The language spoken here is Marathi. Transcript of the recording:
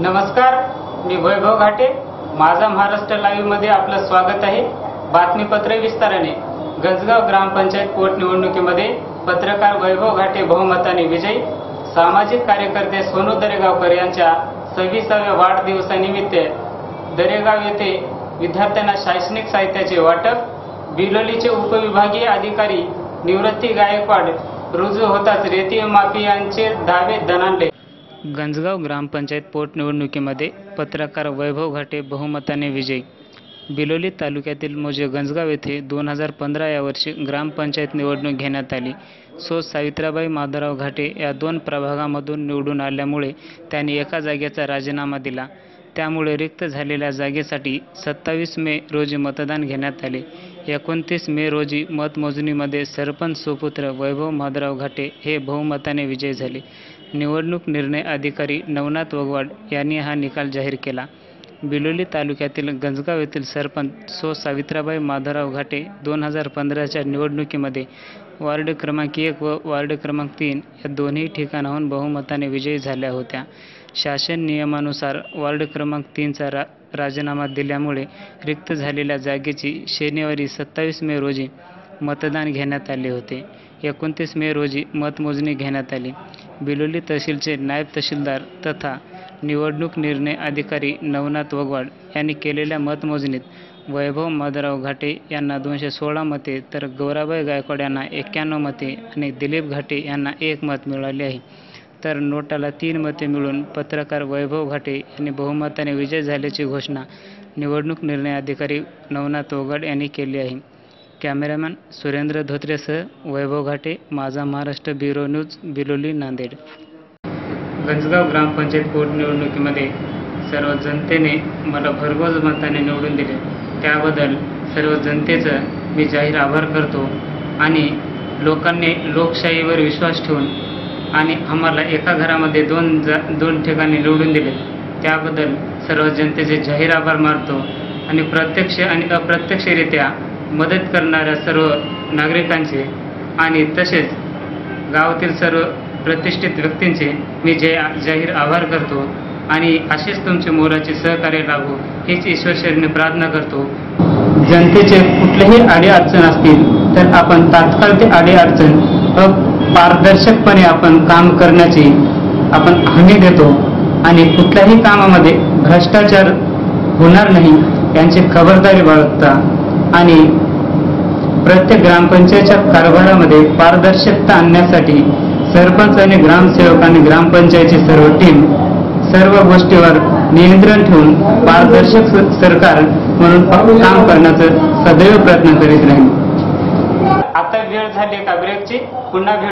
नमस्कार मी वैभव घाटे. माझा महाराष्ट्र लाईव्हमध्ये आपलं स्वागत आहे. बातमीपत्र विस्ताराने. गंजगाव ग्रामपंचायत पोटनिवडणुकीमध्ये पत्रकार वैभव घाटे बहुमताने विजयी. सामाजिक कार्यकर्ते सोनू दरेगावकर यांच्या सव्वीसाव्या वाढदिवसानिमित्त दरेगाव येथे विद्यार्थ्यांना शैक्षणिक साहित्याचे वाटप बिलोलीचे उपविभागीय अधिकारी निवृत्ती गायकवाड रुजू होताच रेती माफियांचे दावे दणाणले गंजगाव ग्रामपंचायत पोटनिवडणुकीमध्ये पत्रकार वैभव घाटे बहुमताने विजयी. बिलोली तालुक्यातील मोजे गंजगाव येथे दोन हजार पंधरा या वर्षी ग्रामपंचायत निवडणूक घेण्यात आली. सो सावित्राबाई माधवराव घाटे या दोन प्रभागामधून निवडून आल्यामुळे त्यांनी एका जागेचा राजीनामा दिला. त्यामुळे रिक्त झालेल्या जागेसाठी सत्तावीस मे रोजी मतदान घेण्यात आले. एकोणतीस मे रोजी मतमोजणीमध्ये सरपंच सुपुत्र वैभव माधवराव घाटे हे बहुमताने विजयी झाले. निवडणूक निर्णय अधिकारी नवनाथ वगवाड यांनी हा निकाल जाहीर केला. बिलोली तालुक्यातील गंजगाव येथील सरपंच सो सावित्राबाई माधवराव घाटे दोन हजार पंधराच्या निवडणुकीमध्ये वार्ड क्रमांक एक व वार्ड क्रमांक तीन या दोन्ही ठिकाणाहून बहुमताने विजयी झाल्या होत्या. शासन नियमानुसार वार्ड क्रमांक तीनचा रा राजीनामा दिल्यामुळे रिक्त झालेल्या जागेची शनिवारी सत्तावीस मे रोजी मतदान घेण्यात आले होते. एकोणतीस मे रोजी मतमोजणी घेण्यात आली. बिलोली तहसीलचे नायब तहसीलदार तथा निवडणूक निर्णय अधिकारी नवनाथ वगवाड यांनी केलेल्या मतमोजणीत वैभव माधवराव घाटे यांना दोनशे सोळा मते तर गौराबाई गायकवाड यांना एक्क्याण्णव मते आणि दिलीप घाटे यांना एक मत मिळाले आहे. तर नोटाला तीन मते मिळून पत्रकार वैभव घाटे यांनी बहुमताने विजय झाल्याची घोषणा निवडणूक निर्णय अधिकारी नवनाथ वगड यांनी केली आहे. कॅमेरामॅन सुरेंद्र धोत्रेसह वैभव घाटे माझा महाराष्ट्र ब्युरो न्यूज बिलोली नांदेड. गंजगाव ग्रामपंचायत पोटनिवडणुकीमध्ये सर्व जनतेने मला भरघोस मताने निवडून दिले. त्याबद्दल सर्व जनतेचं मी जाहीर आभार करतो आणि लोकांनी लोकशाहीवर विश्वास ठेवून आणि आम्हाला एका घरामध्ये दोन जा दोन ठिकाणी निवडून दिले. त्याबद्दल सर्व जनतेचे जाहीर आभार मानतो आणि प्रत्यक्ष आणि अप्रत्यक्षरित्या मदत करणाऱ्या सर्व नागरिकांचे आणि तसेच गावातील सर्व प्रतिष्ठित व्यक्तींचे मी जय जाहीर आभार करतो आणि असेच तुमचे मोलाचे सहकार्य लाभो हीच ईश्वरचरणी प्रार्थना करतो. जनतेचे कुठलेही आडे अडचण असतील तर आपण तात्काळ ते आडे अडचण पारदर्शकपणे आपण काम करण्याची आपण हमी देतो आणि कुठल्याही कामामध्ये भ्रष्टाचार होणार नाही यांची खबरदारी बाळगता आणि प्रत्येक ग्रामपंचायतच्या कारभारामध्ये पारदर्शकता आणण्यासाठी सरपंच आणि ग्रामसेवक आणि ग्रामपंचायतची सर्व टीम सर्व गोष्टीवर नियंत्रण ठेवून पारदर्शक सरकार म्हणून काम करण्याचा सदैव प्रयत्न करीत राहील. आता वेळ झाली का ब्रेकची? पुन्हा